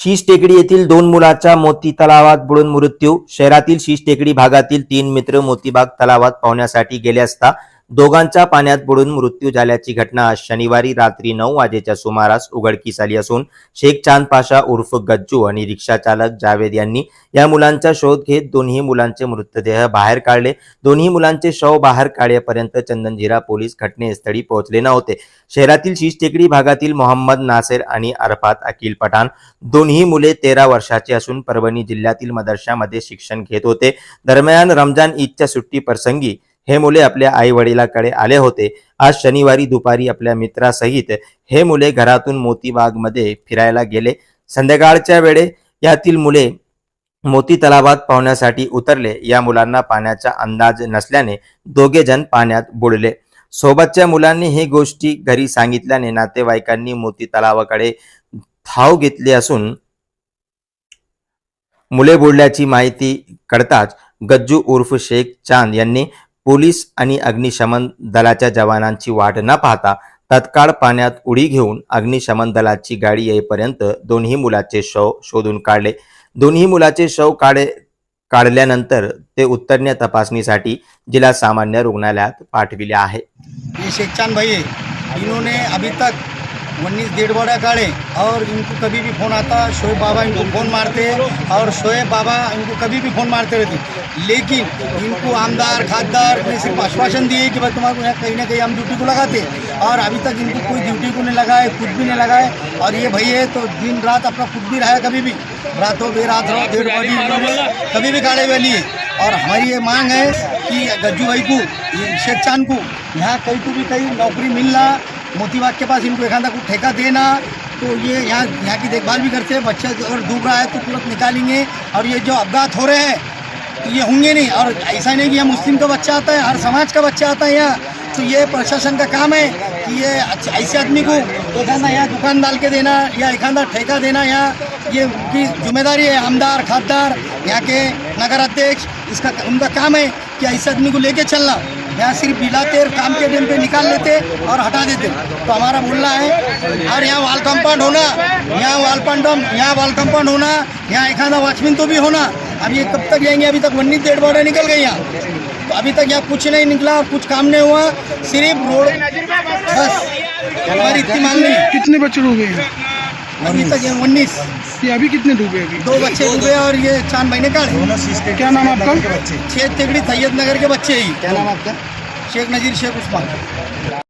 शीश टेकडी येथील दोन मुलाचा मोती तलावात बुडून मृत्यू. शहरातील शीश टेकडी भागातील तीन मित्र मोतीबाग तलावात पाहण्यासाठी गेले असता दोघांचा पाण्यात बुडून मृत्यू झाल्याची घटना शनिवारी रात्री नऊ वाजेच्या सुमारास उघडकीस आली असून शेख चांद पाशा उर्फ गज्जू आणि रिक्षा चालक जावेद यांनी या मुलांचा शोध घेत दोन्ही मुलांचे मृतदेह बाहेर काढले. दोन्ही मुलांचे शव बाहेर काढेपर्यंत चंदनजिरा पोलीस घटनेस्थळी पोहोचले नव्हते. शहरातील शीश टेकडी भागातील मोहम्मद नासेर आणि अरफात अकिल पठाण दोन्ही मुले तेरा वर्षाचे असून परभणी जिल्ह्यातील मदरशामध्ये शिक्षण घेत होते. दरम्यान रमजान ईदच्या सुट्टी प्रसंगी हे मुले आपल्या आई वडिलाकडे आले होते. आज शनिवारी दुपारी आपल्या मित्रासहित हे मुले घरातून मोतीबागमध्ये फिरायला गेले. संध्याकाळच्या वेळे यातील मुले मोती तलावात पाहण्यासाठी उतरले. या मुलांना पाण्याचा अंदाज नसल्याने दोघे जण पाण्यात बुडले. सोबतच्या मुलांनी हे गोष्टी घरी सांगितल्याने नातेवाईकांनी मोती तलावाकडे धाव घेतली असून मुले बुडल्याची माहिती कळताच गज्जू उर्फ शेख चांद यांनी पोलीस आणि अग्निशमन दलाच्या जवानांची वाट न पाहता तत्काळ पाण्यात उडी घेऊन अग्निशमन दलाची गाडी येईपर्यंत दोन्ही मुलाचे शव शोधून काढले. दोन्ही मुलाचे शव काढे काढल्यानंतर ते उत्तरण्य तपासणीसाठी जिल्हा सामान्य रुग्णालयात पाठविले आहे. शेखचांद भाई इन्होंने अभी तक उन्नीस डेढ़ बड़ा काढ़े और इनको कभी भी फ़ोन आता शोएब बाबा इनको फ़ोन मारते और शोएब बाबा इनको कभी भी फ़ोन मारते रहते। लेकिन इनको आमदार खासदार ने सिर्फ़ आश्वासन दिए कि भाई तुम्हारे यहाँ कहीं ना कहीं हम ड्यूटी को लगाते। और अभी तक इनको कोई ड्यूटी को नहीं लगाए कुछ भी नहीं लगाए। और ये भैया तो दिन रात अपना खुद भी रहा है कभी भी। रातों बेरात रहो डेढ़ बड़ी कभी भी काढ़े वाली है। और हमारी ये मांग है कि गज्जू भाई को शेख चाँद को यहाँ कहीं को भी कहीं नौकरी मिलना मोतीबाग के पास इनको एखादा को ठेका देना तो ये यहाँ यहाँ की देखभाल भी करते हैं, बच्चा अगर डूब रहा है तो तुरंत निकालेंगे। और ये जो अपघात हो रहे हैं तो ये होंगे नहीं। और ऐसा नहीं कि यहाँ मुस्लिम का बच्चा आता है, हर समाज का बच्चा आता है यहाँ। तो ये प्रशासन का काम है कि ये ऐसे आदमी को एखादा यहाँ दुकान डाल के देना या एखादा ठेका देना यहाँ। ये उनकी ज़िम्मेदारी है, आमदार, खासदार, यहाँ के नगर अध्यक्ष इसका उनका काम है कि ऐसे आदमी को लेके चलना। यहाँ सिर्फ़ बिलाते और काम के टाइम पे निकाल लेते और हटा देते। तो हमारा बोलना है, और यहाँ वाल कंपाउंड होना, यहाँ वाल पंडम यहाँ वाल कंपाउंड होना, यहाँ आधा वॉचमैन तो भी होना। अब ये कब तक जाएँगे? अभी तक वन्नी डेढ़ बॉर्डर निकल गई यहाँ। तो अभी तक यहाँ कुछ नहीं निकला, कुछ काम नहीं हुआ, सिर्फ़ रोड बस, हमारी इतनी मांग नहीं। कितने बच्चे हो हैं अभी तक ये उन्नीस। ये अभी कितने डूबे अभी? दो बच्चे डूबे और ये चार महीने का क्या नाम आपका? बच्चे। शेख तिगड़ी सैयद नगर के बच्चे ही। क्या नाम आपका? शेख नजीर शेख उस्मान।